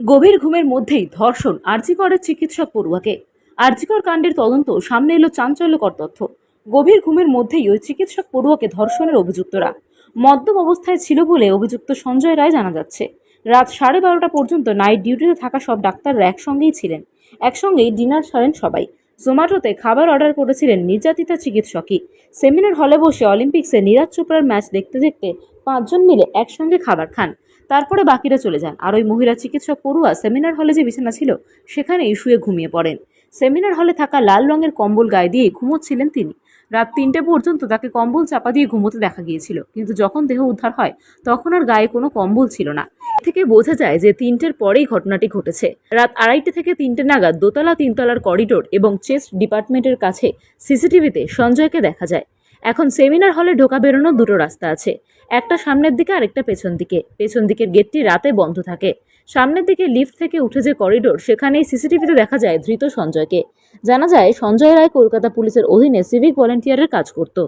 গভীর ঘুমের মধ্যেই ধর্ষণ আরজিকরের চিকিৎসক পড়ুয়াকে। আরজিকর কাণ্ডের তদন্ত, সামনে এলো চাঞ্চল্যকর তথ্য। গভীর ঘুমের মধ্যেই ওই চিকিৎসক পড়ুয়াকে ধর্ষণের অভিযুক্তরা। মদ্যপ অবস্থায় ছিল বলে অভিযুক্ত সঞ্জয় রায় জানা যাচ্ছে। রাত সাড়ে বারোটা পর্যন্ত নাইট ডিউটিতে থাকা সব ডাক্তাররা একসঙ্গেই ছিলেন। একসঙ্গেই ডিনার সারেন সবাই। জোম্যাটোতে খাবার অর্ডার করেছিলেন নির্যাতিতা চিকিৎসকই। সেমিনার হলে বসে অলিম্পিক্সে নীরাজ চোপড়ার ম্যাচ দেখতে দেখতে পাঁচজন মিলে একসঙ্গে খাবার খান। তারপরে বাকিরা চলে যান। আর ওই মহিলা চিকিৎসক পড়ুয়া সেমিনার হলে যে বিছানা ছিল, সেখানেই শুয়ে ঘুমিয়ে পড়েন। সেমিনার হলে থাকা লাল রঙের কম্বল গায়ে দিয়ে ঘুমোচ্ছিলেন তিনি। রাত তিনটে পর্যন্ত তাকে কম্বল চাপা দিয়ে ঘুমোতে দেখা গিয়েছিল। কিন্তু যখন দেহ উদ্ধার হয়, তখন আর গায়ে কোনো কম্বল ছিল না। এ থেকে বোঝা যায় যে তিনটের পরেই ঘটনাটি ঘটেছে। রাত আড়াইটে থেকে তিনটে নাগাদ দোতলা তিনতলার করিডোর এবং চেস্ট ডিপার্টমেন্টের কাছে সিসিটিভিতে সঞ্জয়কে দেখা যায়। এখন সেমিনার হলে ঢোকা বেরোনোর দুটো রাস্তা আছে। একটা সামনের দিকে, আরেকটা পেছন দিকে। পেছন দিকের গেটটি রাতে বন্ধ থাকে। সামনের দিকে লিফট থেকে উঠে যে করিডোর, সেখানেই সিসিটিভিতে দেখা যায় ধৃত সঞ্জয়কে। জানা যায়, সঞ্জয় রায় কলকাতা পুলিশের অধীনে সিভিক ভলেন্টিয়ারের কাজ করত।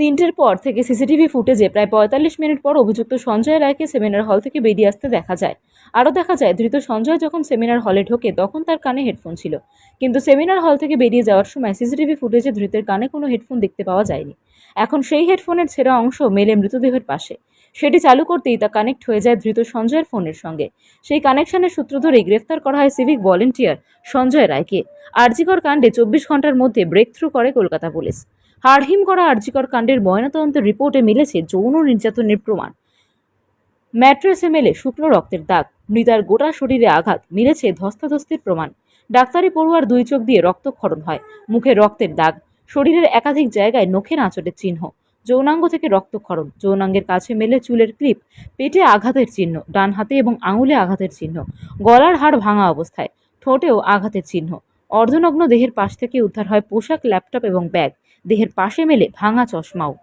তিনটের পর থেকে সিসিটিভি ফুটেজে প্রায় পঁয়তাল্লিশ মিনিট পর অভিযুক্ত সঞ্জয় রায়কে সেমিনার হল থেকে বেরিয়ে আসতে দেখা যায়। আরও দেখা যায়, ধৃত সঞ্জয় যখন সেমিনার হলে ঢোকে, তখন তার কানে হেডফোন ছিল। কিন্তু সেমিনার হল থেকে বেরিয়ে যাওয়ার সময় সিসিটিভি ফুটেজে ধৃতের কানে কোনো হেডফোন দেখতে পাওয়া যায়নি। এখন সেই হেডফোনের ছেঁড়া অংশ মেলে মৃতদেহের পাশে। সেটি চালু করতেই তা কানেক্ট হয়ে যায় ধৃত সঞ্জয়ের ফোনের সঙ্গে। সেই কানেকশনের সূত্র ধরেই গ্রেফতার করা হয় সিভিক ভলেন্টিয়ার সঞ্জয় রায়কে। আরজিকর কাণ্ডে চব্বিশ ঘণ্টার মধ্যে ব্রেক থ্রু করে কলকাতা পুলিশ। হাড়হিম করা আরজিকর কাণ্ডের ময়নাতদন্তের রিপোর্টে মিলেছে যৌন নির্যাতনের প্রমাণ। ম্যাট্রেসে মেলে শুকনো রক্তের দাগ, মৃতার গোটা শরীরে আঘাত, মিলেছে ধস্তাধস্তির প্রমাণ। ডাক্তারি পড়ুয়ার দুই চোখ দিয়ে রক্তক্ষরণ হয়, মুখে রক্তের দাগ, শরীরের একাধিক জায়গায় নখের আঁচড়ের চিহ্ন। যৌনাঙ্গ থেকে রক্তক্ষরণ। যৌনাঙ্গের কাছে মেলে চুলের ক্লিপ, পেটে আঘাতের চিহ্ন, ডান হাতে এবং আঙুলে আঘাতের চিহ্ন, গলার হাড় ভাঙা অবস্থায়, ঠোঁটেও আঘাতের চিহ্ন। অর্ধনগ্ন দেহের পাশ থেকে উদ্ধার হয় পোশাক, ল্যাপটপ এবং ব্যাগ। দেহের পাশে মেলে ভাঙা চশমাও।